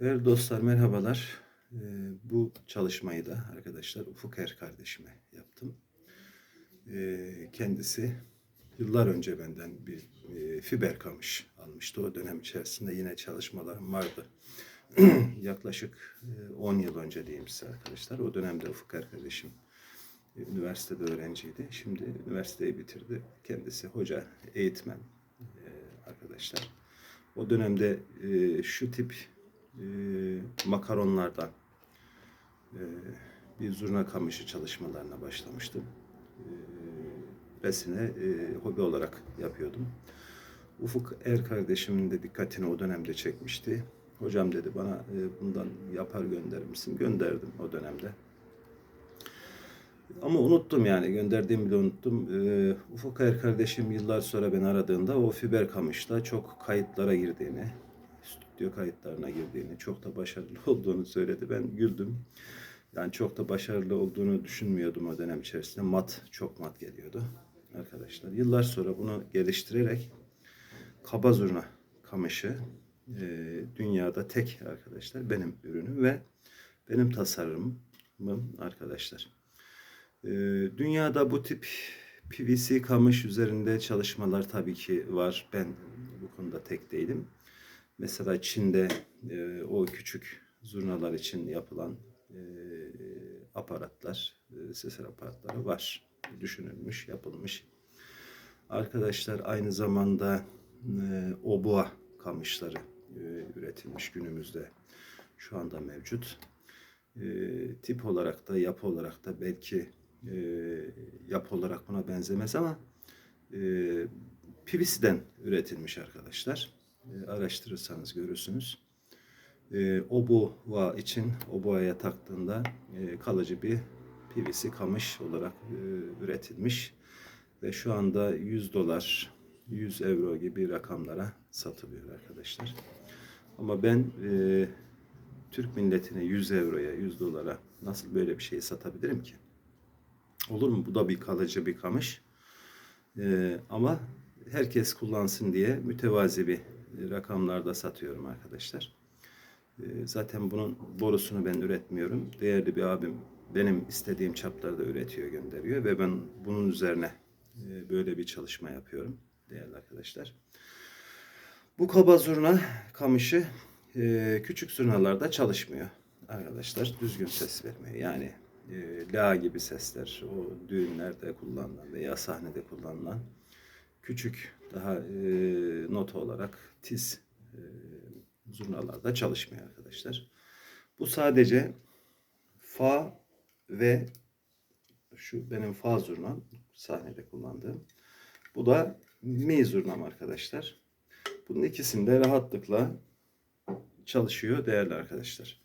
Değerli dostlar merhabalar. Ee, bu çalışmayı da arkadaşlar Ufuk Er kardeşime yaptım. Ee, kendisi yıllar önce benden bir e, fiber kamış almıştı. O dönem içerisinde yine çalışmalarım vardı. Yaklaşık e, 10 yıl önce diyeyim size arkadaşlar. O dönemde Ufuk Er kardeşim e, üniversitede öğrenciydi. Şimdi üniversiteyi bitirdi. Kendisi hoca, eğitmen e, arkadaşlar. O dönemde e, şu tip e, makaronlardan e, bir zurna kamışı çalışmalarına başlamıştım. E, resine e, hobi olarak yapıyordum. Ufuk Er kardeşimin de dikkatini o dönemde çekmişti. Hocam dedi bana e, bundan yapar gönderir misin? Gönderdim o dönemde. Ama unuttum yani gönderdiğimi bile unuttum. Ee, Ufuk Er kardeşim yıllar sonra beni aradığında o fiber kamışta çok kayıtlara girdiğini, stüdyo kayıtlarına girdiğini, çok da başarılı olduğunu söyledi. Ben güldüm. Yani çok da başarılı olduğunu düşünmüyordum o dönem içerisinde. Mat, çok mat geliyordu arkadaşlar. Yıllar sonra bunu geliştirerek kaba zurna kamışı e, dünyada tek arkadaşlar benim ürünüm ve benim tasarımım arkadaşlar. Ee, Dünyada bu tip PVC kamış üzerinde çalışmalar tabii ki var. Ben bu konuda tek değilim. Mesela Çin'de e, o küçük zurnalar için yapılan e, aparatlar, e, ses aparatları var. Düşünülmüş, yapılmış. Arkadaşlar aynı zamanda e, obua kamışları e, üretilmiş günümüzde şu anda mevcut. E, tip olarak da yapı olarak da belki e, yapı olarak buna benzemez ama e, PVC'den üretilmiş arkadaşlar. E, araştırırsanız görürsünüz. E, oboa için oboaya taktığında e, kalıcı bir PVC kamış olarak e, üretilmiş ve şu anda 100 dolar 100 euro gibi rakamlara satılıyor arkadaşlar. Ama ben e, Türk milletine 100 euroya 100 dolara nasıl böyle bir şey satabilirim ki? Olur mu? Bu da bir kalıcı bir kamış. Ee, ama herkes kullansın diye mütevazi bir rakamlarda satıyorum arkadaşlar. Ee, zaten bunun borusunu ben üretmiyorum. Değerli bir abim benim istediğim çaplarda üretiyor, gönderiyor ve ben bunun üzerine e, böyle bir çalışma yapıyorum değerli arkadaşlar. Bu kaba zurna kamışı e, küçük zurnalarda çalışmıyor arkadaşlar. Düzgün ses vermiyor. Yani e, la gibi sesler, o düğünlerde kullanılan veya sahnede kullanılan küçük daha e, nota olarak tiz e, zurnalarda çalışmıyor arkadaşlar. Bu sadece fa ve şu benim fa zurnam sahnede kullandığım. Bu da mi zurnam arkadaşlar. Bunun ikisinde rahatlıkla çalışıyor değerli arkadaşlar.